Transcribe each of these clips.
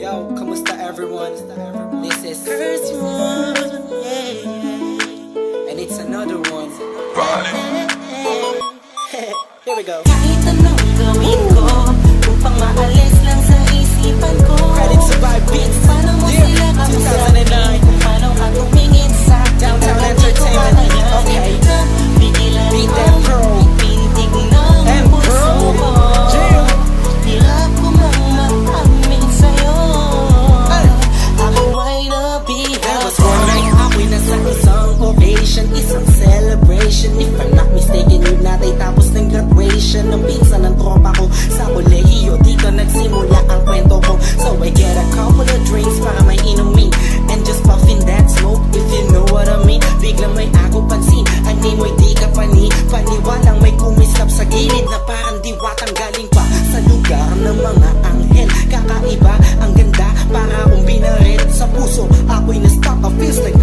Yo, start everyone? This is first one, and it's another one. Here we go. Kahit anong gawin ko, upang maalis lang sa isipan ng pinsan ng tropa ko Sa kolehiyo, dito nagsimula ang kwento ko. So I get a couple of drinks para may inumin. And just puffin that smoke if you know what I mean. Bigla may ako pansin, ani mo'y di ka pani. Paniwalang may kumislap sa gilid na parang diwatang galing pa Sa lugar ng mga anghel, kakaiba ang ganda Para akong binarit. Sa puso, ako'y na-stop, feels like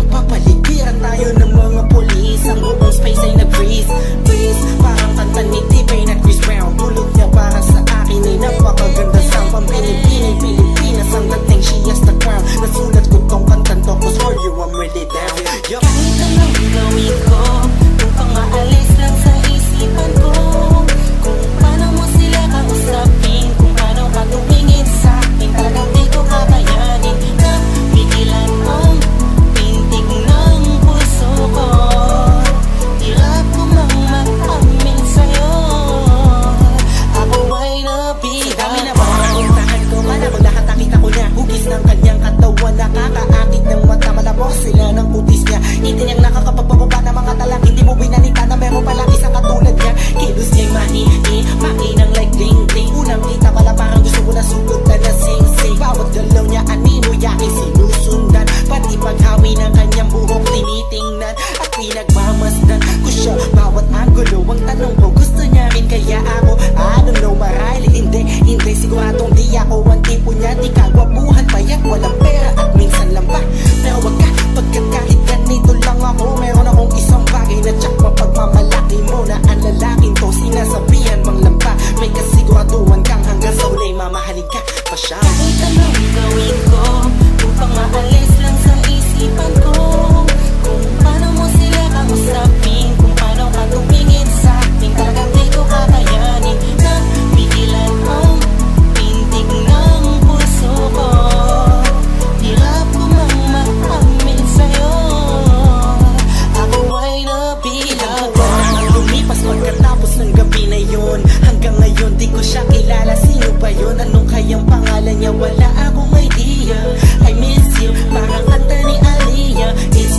ngayon Di ko siya kilala, sino ba yun? Anong kayang pangalan niya? Wala akong idea I miss you, parang kanta ni Aliyah It's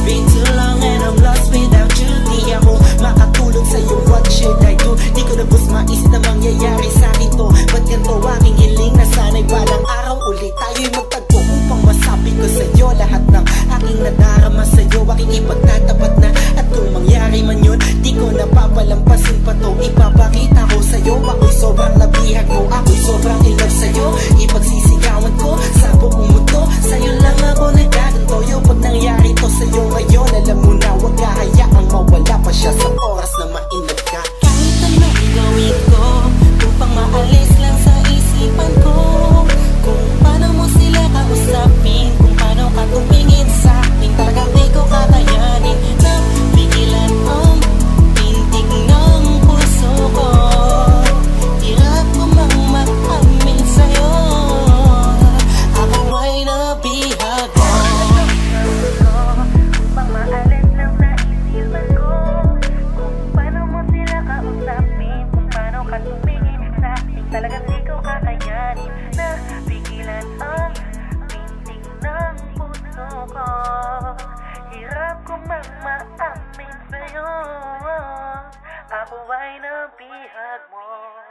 ko mang maamin sa'yo. Ako ay nabihag mo.